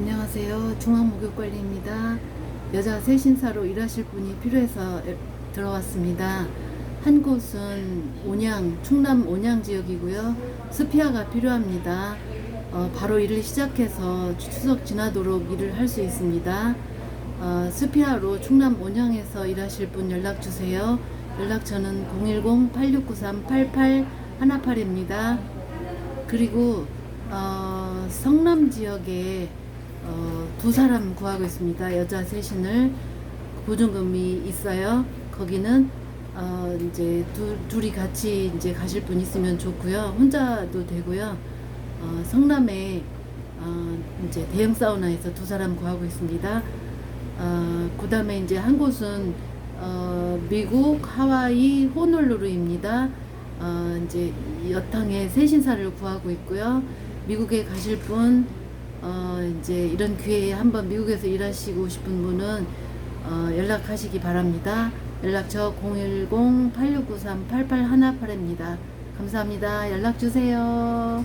안녕하세요. 중앙목욕관리입니다. 여자 세신사로 일하실 분이 필요해서 에- 들어왔습니다. 한 곳은 온양, 충남 온양 지역이고요. 스피아가 필요합니다. 어, 바로 일을 시작해서 추석 지나도록 일을 할 수 있습니다. 어, 스피아로 충남 온양에서 일하실 분 연락 주세요. 연락처는 010-8693-8818입니다. 그리고 어, 성남 지역에 어, 두 사람 구하고 있습니다. 여자 셋신을 보증금이 있어요. 거기는 어, 이제 두, 둘이 같이 이제 가실 분 있으면 좋고요. 혼자도 되고요. 어, 성남에 어, 이제 대형 사우나에서 두 사람 구하고 있습니다. 어, 그 다음에 이제 한 곳은 어, 미국 하와이 호놀루루입니다. 어, 이제 여탕에 세신사를 구하고 있고요. 미국에 가실 분, 어, 이제 이런 기회에 한번 미국에서 일하시고 싶은 분은 어, 연락하시기 바랍니다. 연락처 010-8693-8818입니다. 감사합니다. 연락 주세요.